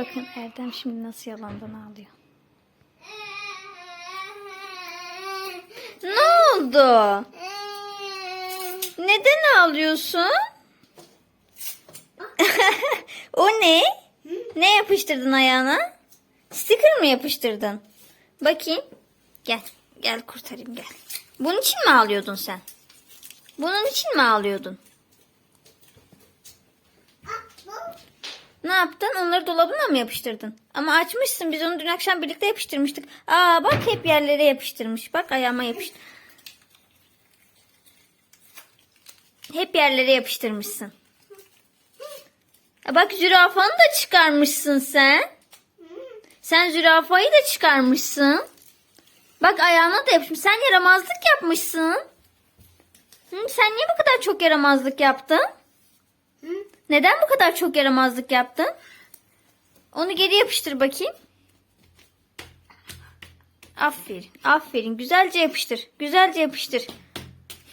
Bakın Erdem şimdi nasıl yalandan ağlıyor. Ne oldu? Neden ağlıyorsun? o ne? Ne yapıştırdın ayağına? Sticker mı yapıştırdın? Bakayım. Gel. Gel kurtarayım gel. Bunun için mi ağlıyordun sen? Bunun için mi ağlıyordun? Ne yaptın? Onları dolabına mı yapıştırdın? Ama açmışsın. Biz onu dün akşam birlikte yapıştırmıştık. Aa bak hep yerlere yapıştırmış. Bak ayağıma yapıştı. Hep yerlere yapıştırmışsın. Bak zürafanı da çıkarmışsın sen. Sen zürafayı da çıkarmışsın. Bak ayağına da yapışmış. Sen yaramazlık yapmışsın. Hı, sen niye bu kadar çok yaramazlık yaptın? Neden bu kadar çok yaramazlık yaptın? Onu geri yapıştır bakayım. Aferin. Aferin. Güzelce yapıştır. Güzelce yapıştır.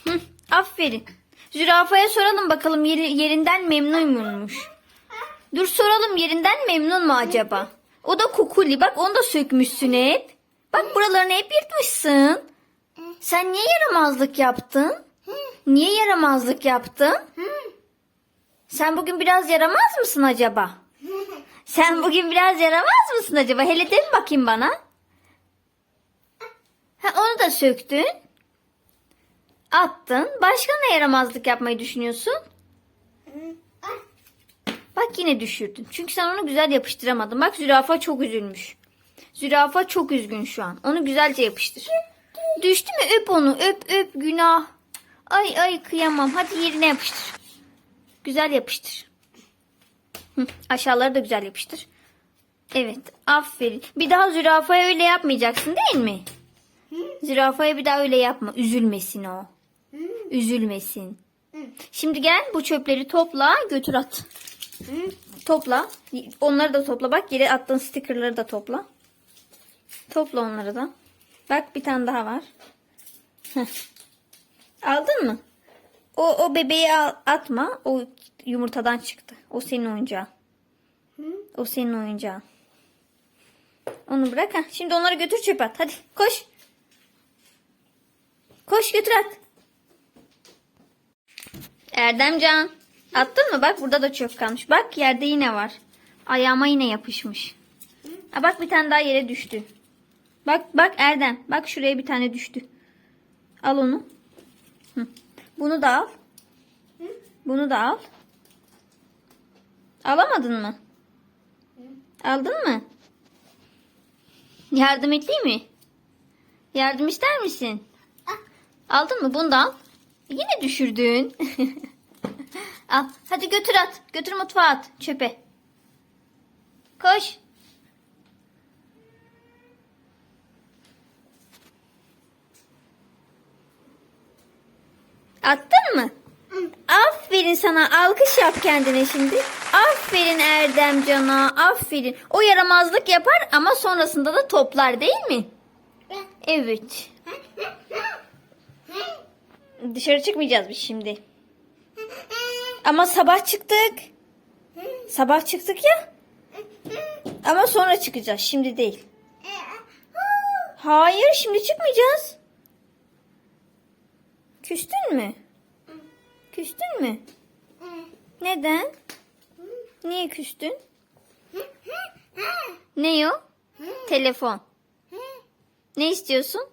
Hı, aferin. Zürafaya soralım bakalım yeri- yerinden memnun muymuş? Dur soralım yerinden memnun mu acaba? O da kukuli. Bak onu da sökmüşsün hep. Bak buralarını hep yırtmışsın. Sen niye yaramazlık yaptın? Niye yaramazlık yaptın? Sen bugün biraz yaramaz mısın acaba? Sen bugün biraz yaramaz mısın acaba? Hele de mi bakayım bana? Ha, onu da söktün. Attın. Başka ne yaramazlık yapmayı düşünüyorsun? Bak yine düşürdün. Çünkü sen onu güzel yapıştıramadın. Bak zürafa çok üzülmüş. Zürafa çok üzgün şu an. Onu güzelce yapıştır. Düştü mü öp onu. Öp öp günah. Ay ay kıyamam. Hadi yerine yapıştır. Güzel yapıştır. Hı, aşağıları da güzel yapıştır. Evet. Aferin. Bir daha zürafaya öyle yapmayacaksın değil mi? Zürafaya bir daha öyle yapma. Üzülmesin o. Üzülmesin. Şimdi gel bu çöpleri topla götür at. Topla. Onları da topla. Bak yere attığın stickerları da topla. Topla onları da. Bak bir tane daha var. Heh. Aldın mı? O, o bebeği atma. O yumurtadan çıktı. O senin oyuncağın. O senin oyuncağın. Onu bırak ha. Şimdi onları götür çöpe at. Hadi koş. Koş götür at. Erdemcan. Attın mı? Bak burada da çöp kalmış. Bak yerde yine var. Ayağıma yine yapışmış. Ha, bak bir tane daha yere düştü. Bak bak Erdem. Bak şuraya bir tane düştü. Al onu. Hı. Bunu da al. Bunu da al. Alamadın mı? Aldın mı? Yardım edeyim mi? Yardım ister misin? Aldın mı? Bunu da al. Yine düşürdün. al. Hadi götür at. Götür mutfağa at. Çöpe. Koş. Attın mı? Aferin sana. Alkış yap kendine şimdi. Aferin Erdem Can'a. Aferin. O yaramazlık yapar ama sonrasında da toplar değil mi? Evet. Dışarı çıkmayacağız biz şimdi. Ama sabah çıktık. Sabah çıktık ya. Ama sonra çıkacağız. Şimdi değil. Hayır şimdi çıkmayacağız. Küstün mü? Küstün mü? Neden? Niye küstün? Ne o? Telefon. Ne istiyorsun?